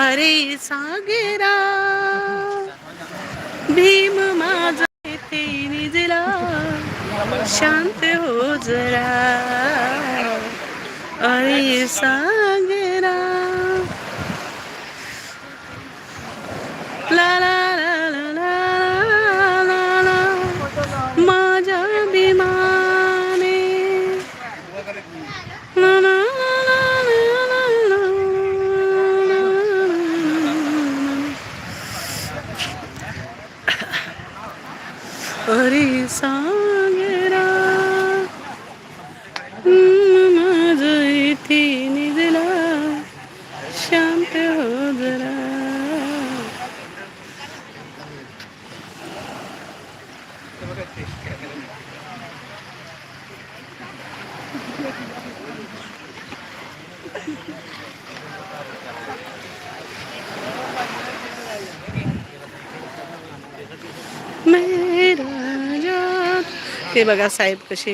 अरे सागरा भीम माझा येते निजला शांत हो जरा. अरे सागरा अरे सागरा माझ इथे निजला शांत हो जरा मेरा हे बघा साहेब कसे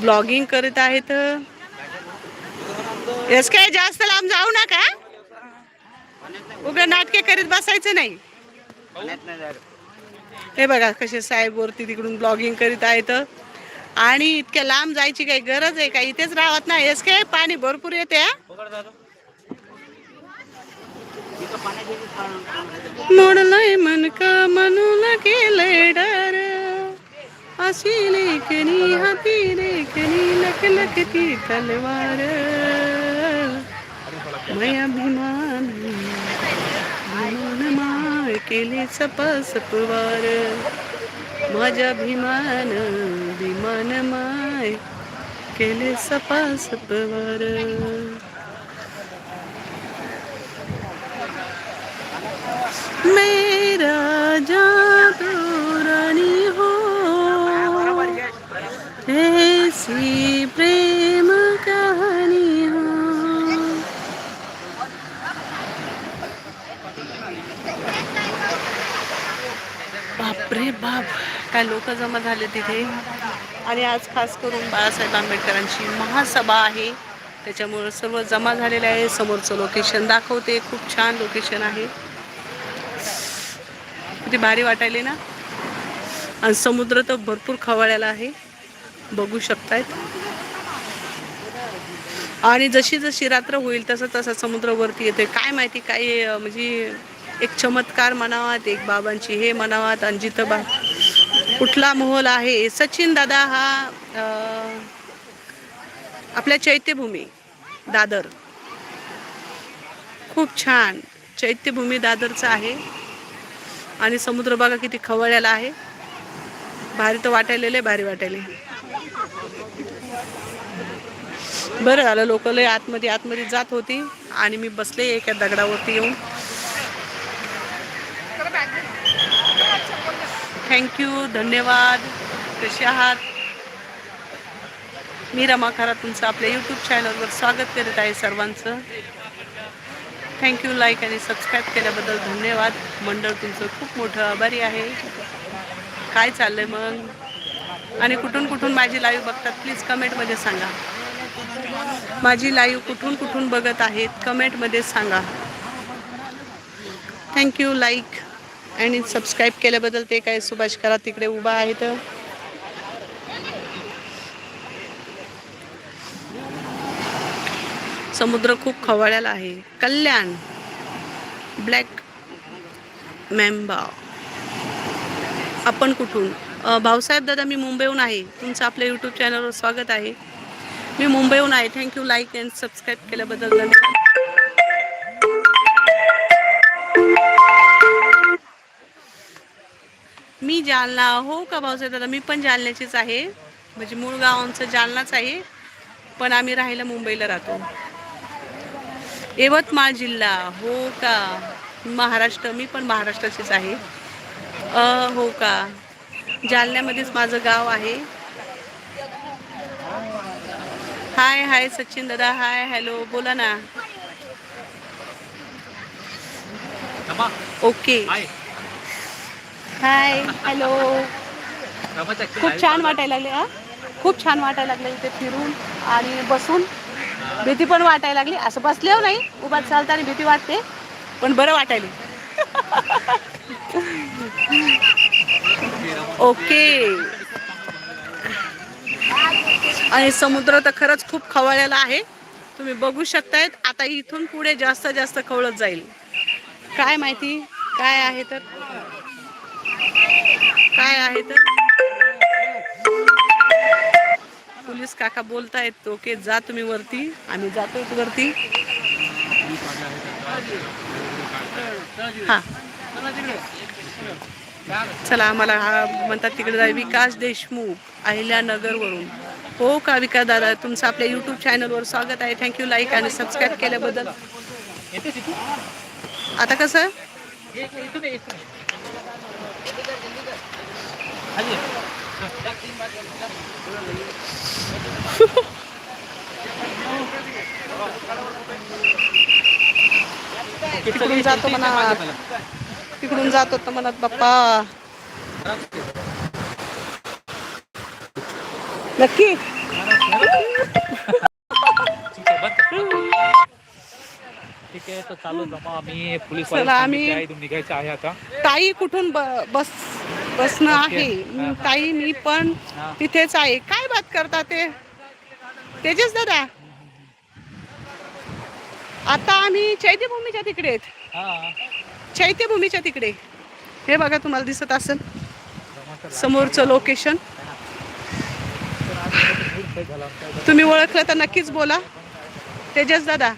ब्लॉगिंग करत आहेत. यस काय जास्त लांब जाऊ नका. उघड नाटके करीत बसायचं नाही. हे बघा कसे साहेब वरती तिकडून ब्लॉगिंग करीत आहेत. आणि इतक्या लांब जायची काही गरज आहे का? इथेच राहत ना यस काय पाणी भरपूर येते हा. मन का म्हणू अशी लेखनी हाती लेखनी लख लकती तलवार। मय अभिमान अभिमान माय केले सपसपवार माझ्या अभिमान अभिमान माय केले सपासपवार मेरा जादू काय लोक जमा झाले तिथे. आणि आज खास करून बाळासाहेब आंबेडकरांची महासभा आहे. त्याच्यामुळं सर्व जमा झालेले आहे. समोरचं लोकेशन दाखवते. खूप छान लोकेशन आहे. किती भारी वाटायले ना? आणि समुद्र तर भरपूर खवळलेला आहे. बघू शकतायत. आणि जशी जशी रात्र होईल तसं तसं समुद्र वरती येते काय माहिती काय म्हणजे एक चमत्कार म्हणावात एक बाबांची हे म्हणावात आणि जिथं बा कुठला मोहल आहे? सचिन दादा हा आपल्या चैत्यभूमी दादर. खूप छान. चैत्यभूमी दादरचं आहे. आणि समुद्र बघा किती खवळ्याला आहे. भारी तर वाटायलेले भारी वाटायले बरं झालं लोक लय आतमध्ये आतमध्ये जात होती. आणि मी बसले एका दगडावरती येऊन. थँक्यू धन्यवाद. कसे आहात? मी रमा खरा तुमचं आपल्या यूट्यूब चॅनलवर स्वागत करत आहे सर्वांचं. थँक्यू लाईक आणि सबस्क्राईब केल्याबद्दल धन्यवाद. मंडळ तुमचं खूप मोठं आभारी आहे. काय चाललंय मग? आणि कुठून कुठून माझी लाईव्ह बघतात प्लीज कमेंटमध्ये सांगा. माझी लाईव्ह कुठून कुठून बघत आहेत कमेंटमध्ये सांगा. थँक्यू लाईक आणि सबस्क्राईब केल्याबद्दल ते काय सुभाष करा तिकडे उभा आहेत समुद्र खूप खवळ्याला आहे. कल्याण. ब्लॅक मेंबा आपण कुठून? भाऊसाहेब दादा मी मुंबईहून आहे. तुमचं आपल्या यूट्यूब चॅनलवर स्वागत आहे. मी मुंबईहून आहे. थँक्यू लाईक अँड सबस्क्राईब केल्याबद्दल धन्यवाद. मी जालना हो का भाऊसाहेब दादा? मी पण जालन्याचीच आहे. म्हणजे मूळ गाव आमचं जालनाच आहे. पण आम्ही राहायला मुंबईला राहतो. यवतमाळ जिल्हा हो का? महाराष्ट्र मी पण महाराष्ट्राचीच आहे. अ, हो का? जालन्यामध्येच माझं गाव आहे. हाय हाय सचिन दादा. हाय हॅलो बोला ना. ओके. हाय हॅलो खूप छान वाटायला लागले हा? खूप छान वाटायला लागलं इथे फिरून आणि बसून. भीती पण वाटायला लागली. असं बसल्यावर नाही उभा चालताना भीती वाटते पण बरं वाटायला. ओके. आणि समुद्र तर खरंच खूप खवळलेला आहे. तुम्ही बघू शकतायत आता इथून पुढे जास्त जास्त खवळत जाईल. काय माहिती काय आहे तर? काय आहे तर? पोलीस काका बोलतायत ओके जा तुम्ही वरती. आम्ही जातो वरती. हा. चला आम्हाला हा म्हणतात तिकडे जाय. विकास देशमुख अहिल्यानगरवरून हो का विकास दादा तुमचं आपल्या यूट्यूब चॅनलवर स्वागत आहे. थँक्यू लाईक आणि सबस्क्राईब केल्याबद्दल. आता कसं? तिकडून जातो म्हणा तिकडून जातो तर म्हणत बाप्पा. नक्की. ठीक आहे तर चालू जमा आम्ही पोलीस निघायचं आहे आता. ताई कुठून बस? बसणं आहे. ताई मी पण. तिथेच आहे. काय बात करता ते? तेजस दादा. आता आम्ही चैत्यभूमीच्या तिकडे आहेत. हा. चैत्यभूमीच्या तिकडे. हे बघा तुम्हाला दिसत असेल. समोरचं लोकेशन तुम्ही ओळखलं तर नक्कीच बोला. तेजस दादा.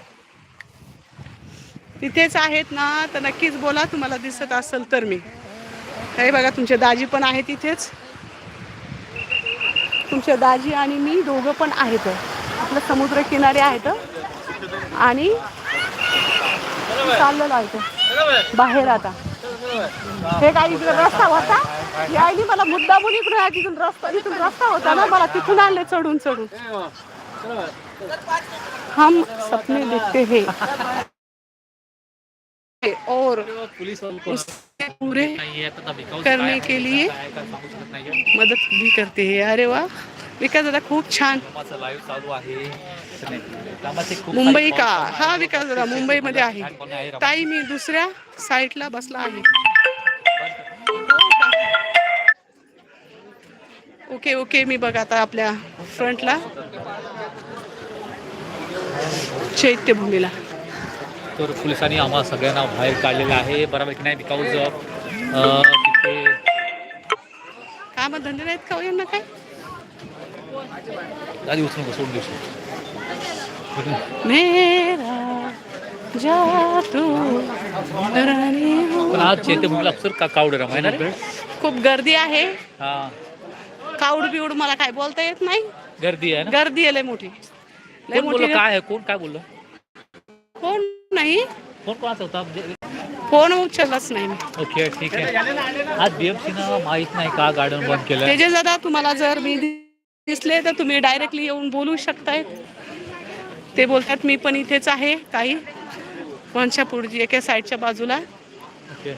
तिथेच आहेत ना तर नक्कीच बोला तुम्हाला दिसत असेल तर मी. हे बघा तुमचे दाजी पण आहेत तिथेच तुमचे दाजी आणि मी दोघं पण आहेत. आपलं समुद्र किनारे आहेत. आणि चाललेलो आहे बाहेर आता. हे काय इकडे रस्ता होता? यायनी मला मुद्दामून इकडे तिथून रस्ता तिथून रस्ता होता ना मला तिथून आणले चढून चढून. हम सपने देखते हे. और पुलिस पूरे करने के लिए। मदत भी करते हैं। अरे वा विकास दादा खूप छान। मुंबई का? हा. विकास दादा मुंबईमध्ये आहे. ताई मी दुसऱ्या साईडला बसला आहे. ओके ओके मी बघ आता आपल्या फ्रंटला. चैत्यभूमीला. तर पोलिसांनी आम्हाला सगळ्यांना बाहेर काढलेलं आहे. बऱ्यापैकी नाही बिकॉज तिथे काम धंदे नाहीत का हो यांना काय आधी उचलून सोडून देऊ मेरा राणी हो. पण आज चैत्यभूमीला अक्षर का कावड रम आहे? ना रे खूप गर्दी आहे. हा. काऊड बिऊड मला काय बोलता येत नाही. गर्दी आहे ना? गर्दी आहे लय मोठी. लय कोण बोललं मोठी काय आहे? कोण काय बोललं? कोण? नाही. कोण कोणाचा होता? फोन उचललाच नाही मी. ओके ठीक आहे. आज बीएमसी ना माहीत नाही का गार्डन बंद केलं तेजस दादा तुम्हाला जर मी दिसले तर तुम्ही डायरेक्टली येऊन बोलू शकताय. ते बोलतात मी पण इथेच आहे काही. पुढची एका साईडच्या बाजूला. ओके.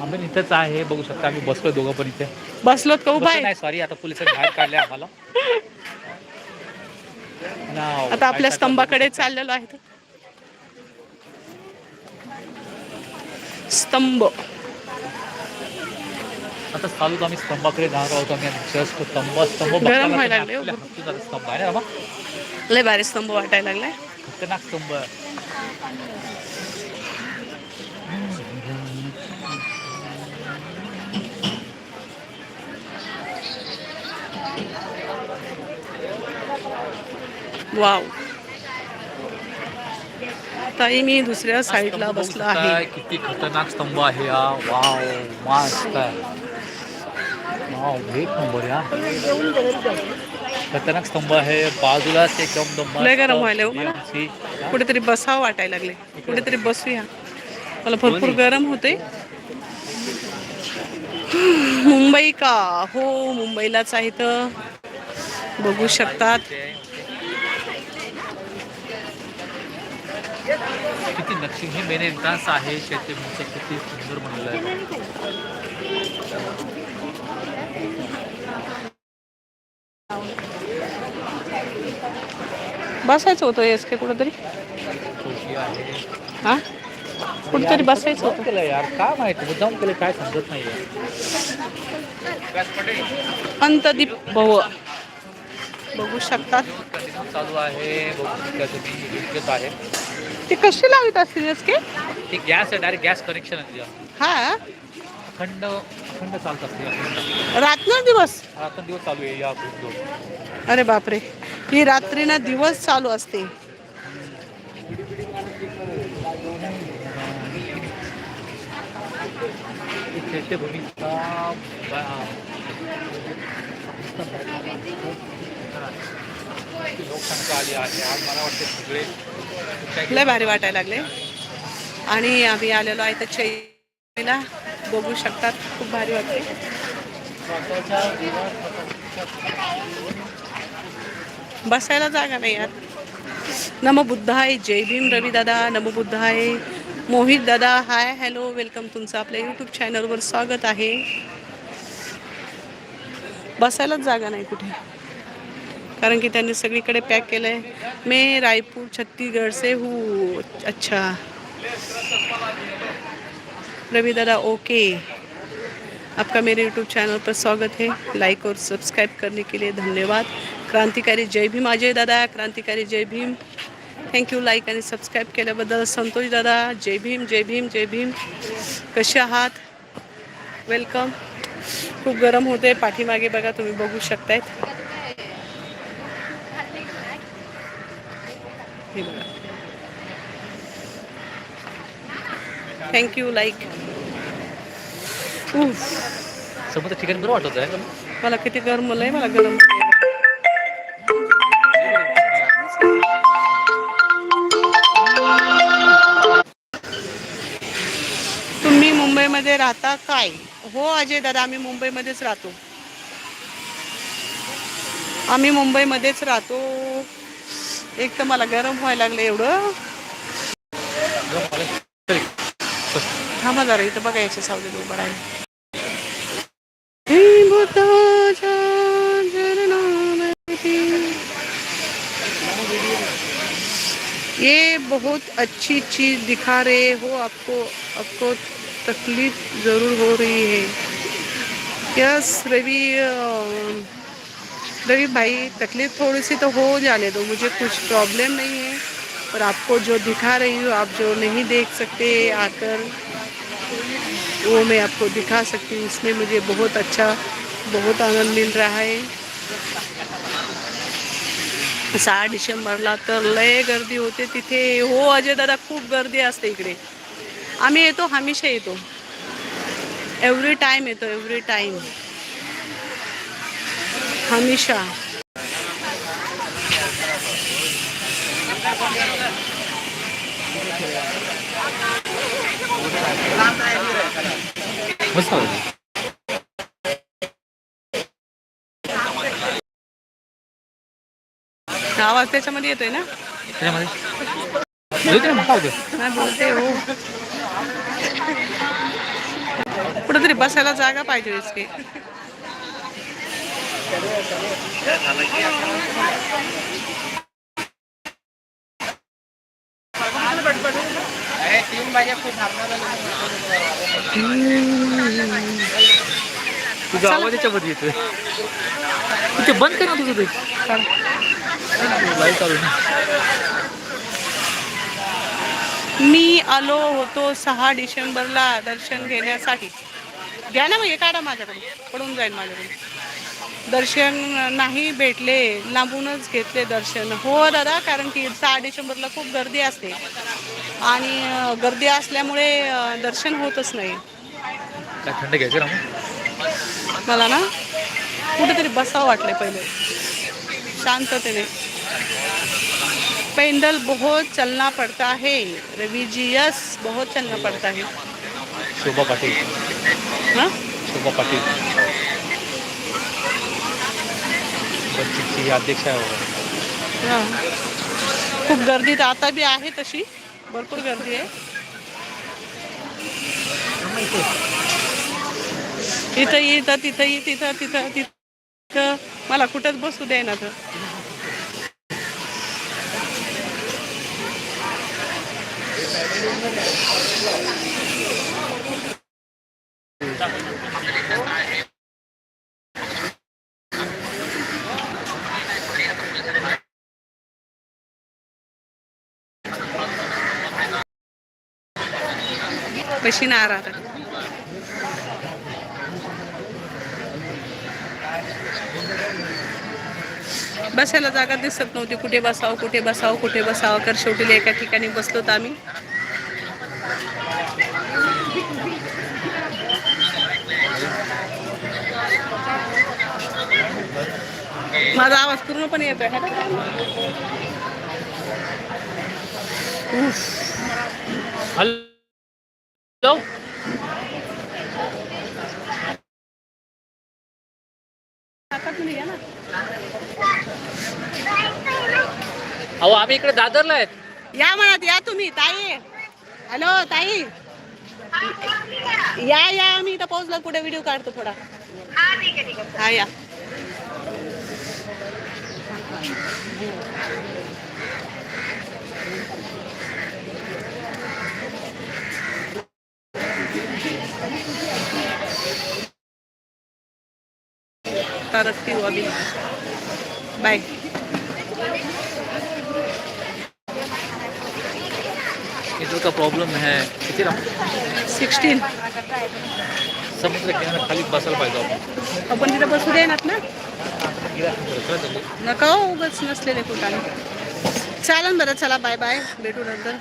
आम्ही इथेच आहे बघू शकता आम्ही बसलो दोघं पण इथे. बसलोत का? उभा बसलो आहे. नाही सॉरी आता पोलिसांनी बाहेर काढले आम्हाला. नाव, आता काय आपल्या स्तंभाकडे चाललेलो आहे स्तंभ आता चालू आम्ही स्तंभाकडे जाणार आहोत आम्ही जस्ट स्तंभ स्तंभ गरम व्हायला लागले, हो. स्तंभ आहे ना बाबा? लय भारी स्तंभ वाटायला लागलाय खतरनाक स्तंभ आहे. वाव ताई मी दुसऱ्या साईडला बसला आहे. किती खतरनाक स्तंभ आहे हा. वाव मस्त वाव एक नंबर या. खतरनाक स्तंभ आहे. बाजूलाच एकदम दम लय गरम व्हायलंय हो. कुठेतरी बसावं वाटायला लागले कुठेतरी बसूया. मला भरपूर गरम होते मुंबई का? हो मुंबईलाच आहे तर. बघू शकतात. किती नक्षी हे मेन एंट्रन्स आहे शेतीचं किती सुंदर बनवलं आहे बसायचं होतं एस के कुठंतरी? हा? कुठेतरी बसायचं होतं. केलं यार काय माहिती मुद्दाम केलं काय समजत नाहीये. अंतदीप भव बघू शकतात. चालू आहे इतकंच आहे. ते कसे लावित असतील के? ती गॅस आहे डायरेक्ट गॅस कनेक्शन आहे हा? अखंड अखंड चालत असते रात्र दिवस? रात्र दिवस चालू आहे या अरे बापरे. ही रात्री ना दिवस चालू असते. चैत्यभूमीचा लोकसंख्या आली आहे आज मला वाटते सगळे लय भारी वाटायला लागले. आणि आम्ही आलेलो आहे तर चैला बघू शकतात खूप भारी वाटते. बसायला जागा नाही यार. नम आहे जय भीम रवी दादा नम आहे मोहित दादा हाय हॅलो वेलकम तुमचं आपल्या यूट्यूब चॅनलवर स्वागत आहे. बसायलाच जागा नाही कुठे. कारण की त्यांनी सगळीकडे पॅक केलं आहे मैं रायपुर, छत्तीसगढ़ से हूँ. अच्छा. रवि दादा ओके आपका मेरे यूट्यूब चैनल पर स्वागत है. लाइक और सब्सक्राइब करने के लिए धन्यवाद. क्रांतिकारी जय भीम. अजय दादा, क्रांतिकारी जय भीम. थँक्यू लाईक आणि सबस्क्राईब केल्याबद्दल संतोष दादा. जय भीम जय भीम जय भीम. कसे आहात? वेलकम खूप गरम होते पाठीमागे बघा, तुम्ही बघू शकतायत. हे बघा. थँक्यू लाईक समोर ठिकाणी बरं वाटत आहे मला किती गरम आहे मला गरम तुम्ही मुंबईमध्ये राहता काय? हो अजय दादा आम्ही मुंबईमध्येच राहतो. आम्ही मुंबईमध्येच राहतो. एक तर मला गरम व्हायला लागलं एवढं. थांबा जरा इथं बघा याच्या सावलीत उभं आहे ये बहुत अच्छी चीज दिखा रहे हो आपको आपको तकलीफ जरूर हो रही है। यस रवि रवि भाई, तकलीफ़ थोड़ी सी तो हो जाने दो, मुझे कुछ प्रॉब्लम नहीं है पर आपको जो दिखा रही हूँ, आप जो नहीं देख सकते आकर, वो मैं आपको दिखा सकती हूँ। इसमें मुझे बहुत अच्छा बहुत आनंद मिल रहा है। सहा डिसेंबरला तर लय गर्दी होते तिथे हो, अजय दादा खूप गर्दी असते इकडे. आम्ही येतो, हमेशा येतो. एव्हरी टाइम येतो एव्हरी टाइम हमेशा. आवाज त्याच्यामध्ये येतोय ना? त्याच्यामध्ये? नाही बोलते हो. कुठेतरी बसायला जागा पाहिजे इसके तुझा आवाज याच्यामध्ये येतोय. ते बंद कर ना तुझं ते. चालू. मी आलो होतो सहा डिसेंबरला दर्शन घेण्यासाठी. घ्या ना मग हे काढा माझ्याकडून. पडून जाईल माझ्याकडून. दर्शन नाही भेटले लांबूनच घेतले दर्शन. हो दादा कारण की सहा डिसेंबरला खूप गर्दी असते. आणि गर्दी असल्यामुळे दर्शन होतच नाही. थंड घ्यायचं ना मला ना कुठेतरी बसावं वाटलं पहिले. शांततेने. पेंडल बहुत चलना पड़ता है. रवि जी यस बहुत चलना पड़ता है. शोभा पाटील. हाँ? शोभा पाटील. वंचितची अध्यक्ष आहे. खूप गर्दी तर आता बी आहे तशी. भरपूर गर्दी आहे. इथं इथं तिथं इ- तिथं तिथं तिथं. मला कुठंच बसू दे ना तर. पशीना आ रहा था बसायला जागा दिसत नव्हती. कुठे बसावं कुठे बसावं कुठे बसावं? कर शेवटी एका ठिकाणी बसलो तर आम्ही. माझा आवाज पूर्णपणे येतोय हॅलो. Go. अहो आम्ही इकडे दादरला आहेत. या म्हणत या तुम्ही ताई. हॅलो ताई. या या आम्ही इथं पोहोचलो कुठे व्हिडिओ काढतो थोडा. हा या. रखती हूँ अभी बाय इधर का प्रॉब्लेम है? किती ना सिक्स्टीन समुद्र किनारा खाली बसायला पाहिजे आपण आपण तिथं बसू देणार ना काय चाललंय? नका हो उगाच नसलेले कुठं चालन बरं चला बाय बाय भेटू नंतर